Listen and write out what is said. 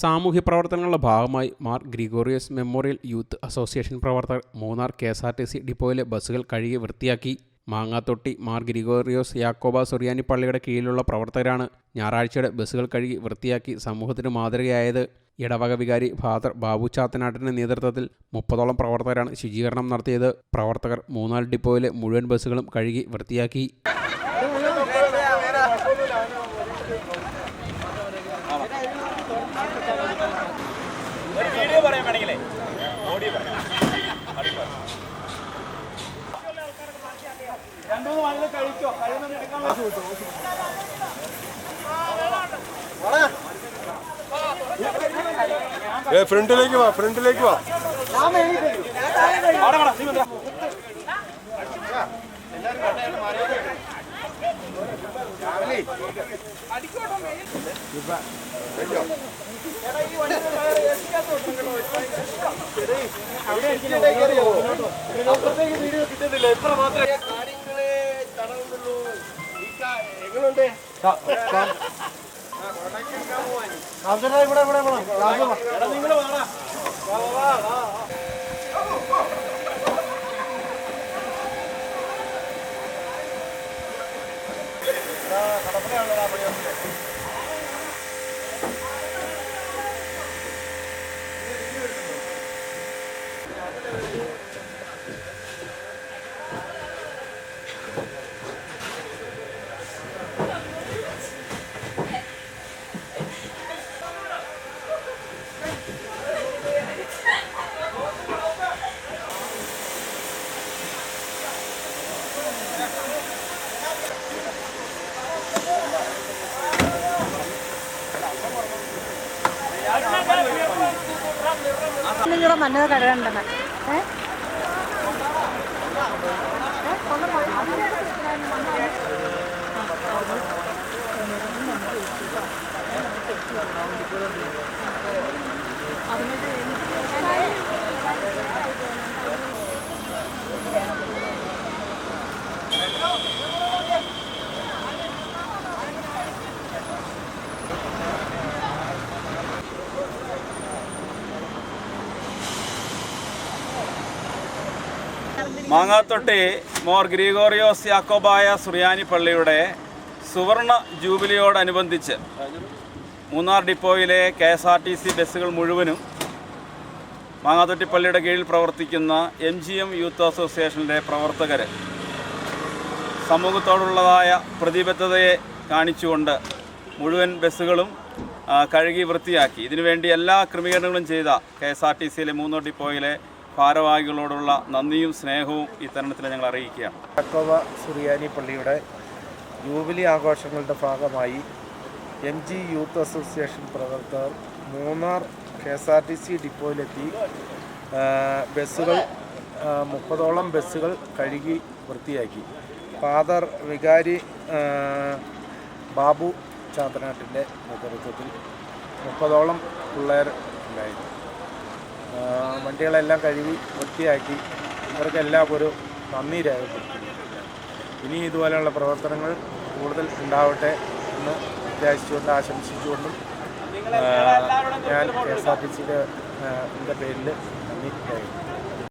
സാമൂഹ്യ പ്രവർത്തനങ്ങളുടെ ഭാഗമായി Mar Gregorios memorial youth association പ്രവർത്തകർ Munnar K S R T C ഡിപ്പോയിലെ ബസ്സുകൾ കഴുകി വൃത്തിയാക്കി. മാങ്ങാത്തൊട്ടി മാർ ഗ്രിഗോറിയോസ് യാക്കോബ സുറിയാനി പള്ളിയുടെ കീഴിലുള്ള പ്രവർത്തകരാണ് ഞായറാഴ്ചയുടെ ബസ്സുകൾ കഴുകി വൃത്തിയാക്കി സമൂഹത്തിന് മാതൃകയായത്. ഇടവക വികാരി ഫാദർ ബാബു ചാത്തനാട്ടിന്റെ നേതൃത്വത്തിൽ മുപ്പതോളം പ്രവർത്തകരാണ് ശുചീകരണം നടത്തിയത്. പ്രവർത്തകർ മൂന്നാർ ഡിപ്പോയിലെ മുഴുവൻ ബസ്സുകളും കഴുകി വൃത്തിയാക്കി. കഴിയുന്ന എടുക്കാൻ ഏ ഫ്രണ്ടിലേക്ക് വാ ഫ്രണ്ടിലേക്ക് വാ. അവിടെ വീഡിയോ വന്നോ. എടാ, നിങ്ങൾ വാടാ. ഇവിടെ വാ, വാ, വാ. നിങ്ങളുടെ മണ്ണ് കഴുകണ്ടെന്ന് ഏ? മാങ്ങാത്തൊട്ടി മോർ ഗ്രിഗോറിയോസ് യാക്കോബായ സുറിയാനി പള്ളിയുടെ സുവർണ ജൂബിലിയോടനുബന്ധിച്ച് Munnar ഡിപ്പോയിലെ K S R T C ബസ്സുകൾ മുഴുവനും മാങ്ങാത്തൊട്ടി പള്ളിയുടെ കീഴിൽ പ്രവർത്തിക്കുന്ന എം ജി എം യൂത്ത് അസോസിയേഷനിലെ പ്രവർത്തകർ സമൂഹത്തോടുള്ളതായ പ്രതിബദ്ധതയെ കാണിച്ചുകൊണ്ട് മുഴുവൻ ബസ്സുകളും കഴുകി വൃത്തിയാക്കി. ഇതിനുവേണ്ടി എല്ലാ ക്രമീകരണങ്ങളും ചെയ്ത കെ എസ് ആർ ടി സിയിലെ മൂന്നോർ ഡിപ്പോയിലെ ഭാരവാഹികളോടുള്ള നന്ദിയും സ്നേഹവും ഈ തരുണത്തിൽ ഞങ്ങൾ അറിയിക്കുകയാണ്. യാക്കോബ സുറിയാനി പള്ളിയുടെ ജൂബിലി ആഘോഷങ്ങളുടെ ഭാഗമായി എം ജി യൂത്ത് അസോസിയേഷൻ പ്രവർത്തകർ Munnar K S R T C ഡിപ്പോയിലെത്തി ബസ്സുകൾ മുപ്പതോളം ബസ്സുകൾ കഴുകി വൃത്തിയാക്കി. ഫാദർ വികാരി ബാബു ചാത്തനാട്ടിന്റെ നേതൃത്വത്തിൽ മുപ്പതോളം പിള്ളേർ ഉണ്ടായിരുന്നു. വണ്ടികളെല്ലാം കഴുകി വൃത്തിയാക്കി. ഇവർക്കെല്ലാം ഒരു നന്ദി രേഖപ്പെടുത്തി ഇനി ഇതുപോലെയുള്ള പ്രവർത്തനങ്ങൾ കൂടുതൽ ഉണ്ടാവട്ടെ എന്ന് പ്രത്യാശിച്ചുകൊണ്ട് ആശംസിച്ചുകൊണ്ടും ഞാൻ കെ എസ് ആർ ടി സിയുടെ പേരിൽ നന്ദി രേഖപ്പെടുത്തുന്നു.